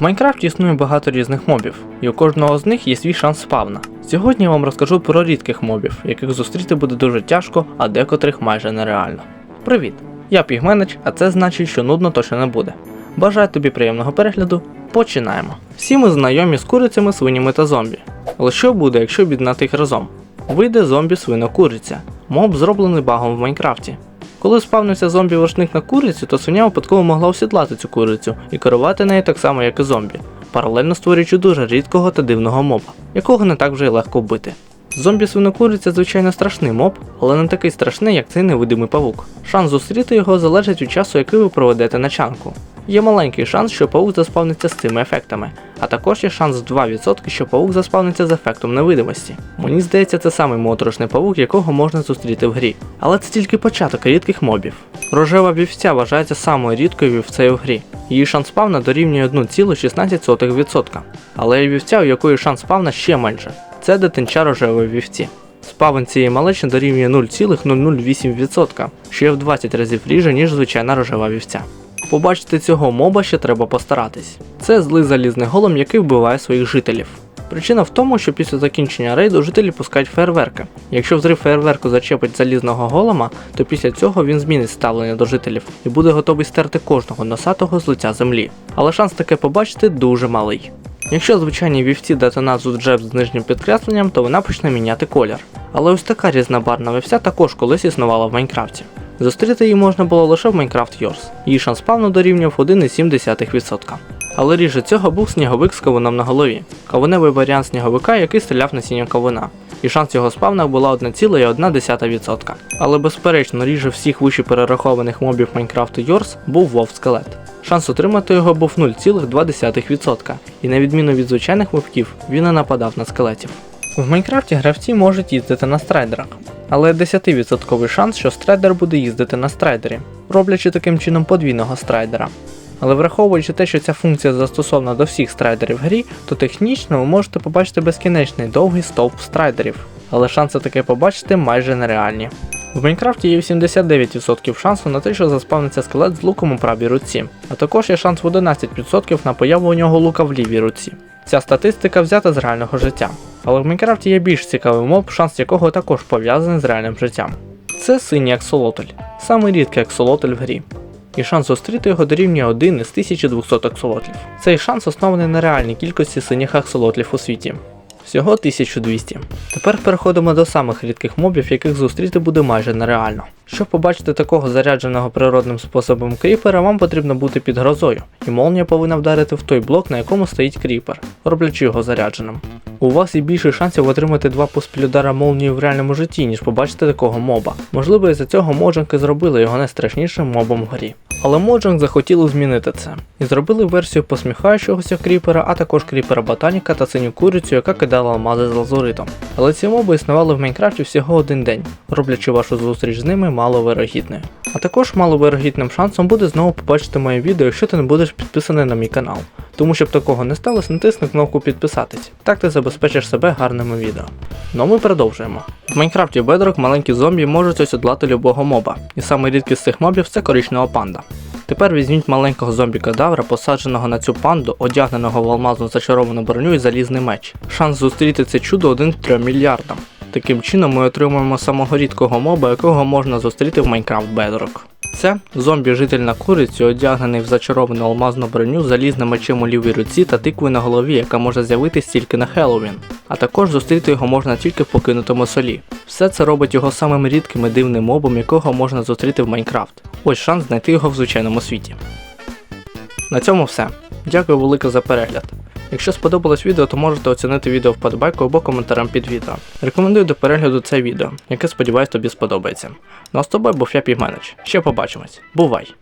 В Майнкрафті існує багато різних мобів, і у кожного з них є свій шанс спавна. Сьогодні я вам розкажу про рідких мобів, яких зустріти буде дуже тяжко, а декотрих майже нереально. Привіт! Я Пігменич, а це значить, що нудно точно не буде. Бажаю тобі приємного перегляду. Починаємо. Всі ми знайомі з курицями, свинями та зомбі. Але що буде, якщо об'єднати їх разом? Вийде зомбі свино-куриця. Моб зроблений багом в Майнкрафті. Коли спавнився зомбі-вершник на курицю, то свиня випадково могла осідлати цю курицю і керувати нею так само, як і зомбі, паралельно створюючи дуже рідкого та дивного моба, якого не так вже й легко вбити. Зомбі свинокуриця звичайно страшний моб, але не такий страшний, як цей невидимий павук. Шанс зустріти його залежить від часу, який ви проведете на чанку. Є маленький шанс, що павук заспавниться з цими ефектами, а також є шанс 2%, що павук заспавниться з ефектом невидимості. Мені здається, це самий моторошний павук, якого можна зустріти в грі. Але це тільки початок рідких мобів. Рожева вівця вважається самою рідкою вівцею в грі. Її шанс спавна дорівнює 1,16%. Але є вівця, у якої шанс спавна ще менше. Це дитинча рожевої вівці. Спавн цієї малечі дорівнює 0,008%, що є в 20 разів ріже, ніж звичайна рожева вівця. Побачити цього моба ще треба постаратись. Це злий залізний голем, який вбиває своїх жителів. Причина в тому, що після закінчення рейду жителі пускають фейерверки. Якщо взрив фейерверку зачепить залізного голема, то після цього він змінить ставлення до жителів і буде готовий стерти кожного носатого з лиця землі. Але шанс таке побачити дуже малий. Якщо звичайній вівці дати назву джеб з нижнім підкресленням, то вона почне міняти колір. Але ось така різнобарна вівця також колись існувала в Майнкрафті. Зустріти її можна було лише в Minecraft Yours. Її шанс спавну дорівнював 1,7%. Але ріже цього був сніговик з кавуном на голові, кавуневий варіант сніговика, який стріляв на сіння кавуна. І шанс його спавна була 1,1%. Але безперечно, ріже всіх вище перерахованих мобів Minecraft Yours був вовк скелет. Шанс отримати його був 0,2%, і на відміну від звичайних вовків, він не нападав на скелетів. В Майнкрафті гравці можуть їздити на страйдерах, але 10% шанс, що страйдер буде їздити на страйдері, роблячи таким чином подвійного страйдера. Але враховуючи те, що ця функція застосована до всіх страйдерів в грі, то технічно ви можете побачити безкінечний довгий стовп страйдерів, але шанси таке побачити майже нереальні. В Майнкрафті є 89% шансу на те, що заспавниться скелет з луком у правій руці, а також є шанс в 11% на появу у нього лука в лівій руці. Ця статистика взята з реального життя. Але в Майнкрафті є більш цікавий моб, шанс якого також пов'язаний з реальним життям. Це синій аксолотль, самий рідкий аксолотль в грі. І шанс зустріти його дорівнює 1 із 1200 аксолотлів. Цей шанс оснований на реальній кількості синіх аксолотлів у світі. Всього 1200. Тепер переходимо до самих рідких мобів, яких зустріти буде майже нереально. Щоб побачити такого зарядженого природним способом кріпера, вам потрібно бути під грозою, і молнія повинна вдарити в той блок, на якому стоїть кріпер, роблячи його зарядженим. У вас є більше шансів отримати два поспіль удара молнії в реальному житті, ніж побачити такого моба. Можливо, із-за цього моджанки зробили його найстрашнішим мобом в грі. Але моджанк захотіли змінити це і зробили версію посміхаючогося кріпера, а також кріпера ботаніка та синю курицю, яка кидала алмази з лазуритом. Але ці моби існували в Майнкрафті всього один день, роблячи вашу зустріч з ними маловирогідною. А також маловирогідним шансом буде знову побачити моє відео, якщо ти не будеш підписаний на мій канал. Тому щоб такого не сталося, натисни кнопку підписатись. Так ти забезпечиш себе гарними відео. Ну ми продовжуємо. В Майнкрафті Bedrock маленькі зомбі можуть осідлати любого моба, і саме рідкий з цих мобів це коричнева панда. Тепер візьміть маленького зомбі-кадавра, посадженого на цю панду, одягненого в алмазну зачаровану броню і залізний меч. Шанс зустріти це чудо 1 3 мільярдам. Таким чином ми отримуємо самого рідкого моба, якого можна зустріти в Minecraft Bedrock. Це зомбі-житель на куриці, одягнений в зачаровану алмазну броню, залізним мечем у лівій руці та тиквою на голові, яка може з'явитись тільки на Хеллоуін. А також зустріти його можна тільки в покинутому селі. Все це робить його самим рідким і дивним мобом, якого можна зустріти в Майнкрафт. Ось шанс знайти його в звичайному світі. На цьому все. Дякую велике за перегляд. Якщо сподобалось відео, то можете оцінити відео вподобайку або коментарем під відео. Рекомендую до перегляду це відео, яке сподіваюсь тобі сподобається. Ну а з тобою був я Пігменич. Ще побачимось. Бувай!